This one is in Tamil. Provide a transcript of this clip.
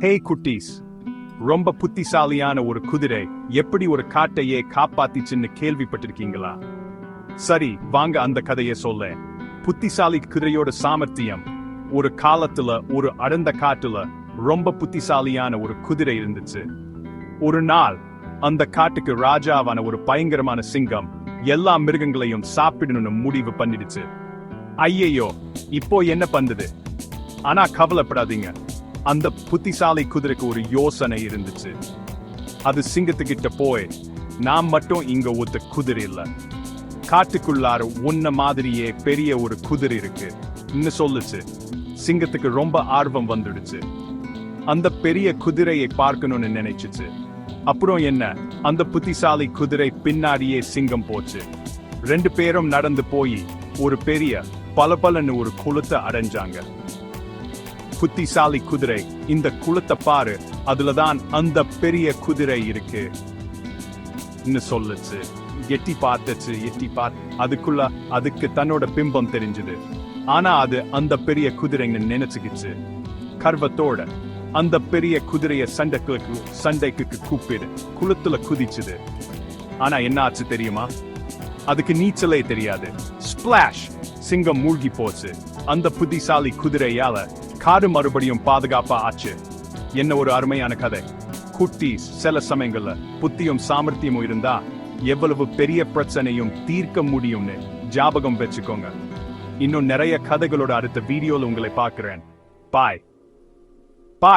ஹே குட்டீஸ். ரொம்ப புத்திசாலியான ஒரு குதிரை எப்படி ஒரு காட்டையே காப்பாத்திச்சுன்னு கேள்விப்பட்டிருக்கீங்களா? சரி வாங்க அந்த கதையை சொல்ல. புத்திசாலி குதிரையோட சாமர்த்தியம் ஒரு காலத்துல ஒரு அடர்ந்த காட்டுல ரொம்ப புத்திசாலியான ஒரு குதிரை இருந்துச்சு. ஒரு நாள் அந்த காட்டுக்கு ராஜாவான ஒரு பயங்கரமான சிங்கம் எல்லா மிருகங்களையும் சாப்பிடணும்னு முடிவு பண்ணிடுச்சு. ஐயையோ இப்போ என்ன பண்ணுது? ஆனா கவலைப்படாதீங்க. அந்த புத்திசாலி குதிரைக்கு ஒரு யோசனை இருந்துச்சு. அது சிங்கத்துக்கிட்ட போய் நான் மட்டும் இங்க ஒத்த குதிரை இல்ல. காட்டுக்குள்ளார உன்ன மாதிரியே பெரிய ஒரு குதிரை இருக்கு. இன்னும் சொல்லுச்சு. சிங்கத்துக்கு ரொம்ப ஆர்வம் வந்துடுச்சு. அந்த பெரிய குதிரையை பார்க்கணும்னு நினைச்சுச்சு. அப்புறம் என்ன? அந்த புத்திசாலி குதிரை பின்னாடியே சிங்கம் போச்சு. ரெண்டு பேரும் நடந்து போய் ஒரு பெரிய பளபளன்னு ஒரு குளத்தை அடைஞ்சாங்க. புத்திசாலி குதிரை. இந்த குளத்தை பாரு அதுலதான் அந்த பெரிய குதிரை இருக்கு. சொல்லுச்சு. எட்டி பார்த்துச்சு எட்டி பார்த்து அதுக்குள்ள அதுக்கு தன்னோட பிம்பம் தெரிஞ்சது. ஆனா அது அந்த பெரிய குதிரைன்னு நினைச்சுக்கிச்சு. கர்வத்தோட அந்த பெரிய குதிரைய சண்டைக்கு சண்டைக்கு கூப்பிடு. குளத்துல குதிச்சுது. ஆனா என்ன ஆச்சு தெரியுமா? அதுக்கு நீச்சலே தெரியாது. ஸ்பிளாஷ் சிங்கம் மூழ்கி போச்சு. அந்த புத்திசாலி குதிரையால காடு மறுபடியும் பாதுகாப்பா ஆச்சு. என்ன ஒரு அருமையான கதை. குட்டி சில சமயங்கள்ல புத்தியும் சாமர்த்தியமும் இருந்தா எவ்வளவு பெரிய பிரச்சனையும் தீர்க்க முடியும்னு ஜாபகம் வச்சுக்கோங்க. இன்னும் நிறைய கதைகளோட அடுத்த வீடியோல உங்களை பார்க்கிறேன். பாய் பாய்